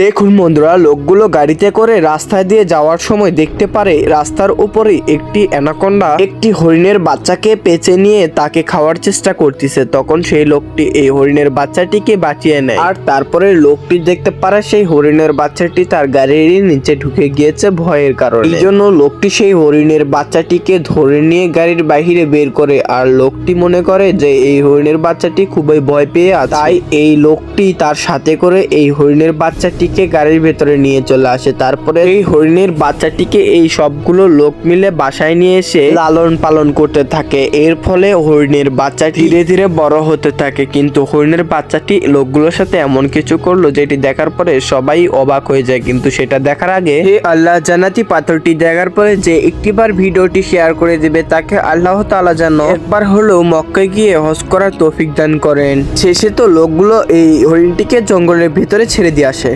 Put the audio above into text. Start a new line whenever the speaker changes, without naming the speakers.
দেখুন বন্ধুরা, লোকগুলো গাড়িতে করে রাস্তায় দিয়ে যাওয়ার সময় দেখতে পারে রাস্তার উপরে একটি অ্যানাকোন্ডা একটি হরিণের বাচ্চাকে পেঁচে নিয়ে তাকে খাওয়ার চেষ্টা করতেছে। তখন সেই লোকটি এই হরিণের বাচ্চাটিকে বাঁচিয়ে নেয়। আর তারপরে লোকটি দেখতে পারে সেই হরিণের বাচ্চাটি তার গাড়ির নিচে ঢুকে গিয়েছে ভয়ের কারণে। এই জন্য লোকটি সেই হরিণের বাচ্চাটিকে ধরে নিয়ে গাড়ির বাহিরে বের করে। আর লোকটি মনে করে যে এই হরিণের বাচ্চাটি খুবই ভয় পেয়ে তাই এই লোকটি তার সাথে করে এই হরিণের বাচ্চাটিকে গাড়ির ভেতরে নিয়ে চলে আসে। তারপরে এই হরিণের বাচ্চাটিকে এই সবগুলো লোক মিলে বাসায় নিয়ে এসে লালন পালন করতে থাকে। এর ফলে হরিণের বাচ্চা ধীরে ধীরে বড় হতে থাকে। কিন্তু হরিণের বাচ্চাটি লোকগুলোর সাথে এমন কিছু করল যেটি দেখার পরে সবাই অবাক হয়ে যায়। কিন্তু সেটা দেখার আগে আল্লাহ জানাতি পাথরটি দেখার পরে যে একটিবার ভিডিওটি শেয়ার করে দিবে, তাকে আল্লাহ তাআলা যেন একবার হলেও মক্কায় গিয়ে হজ করার তৌফিক দান করেন। শেষে তো লোকগুলো এই হরিণটিকে জঙ্গলের ভিতরে ছেড়ে দিয়ে আসে।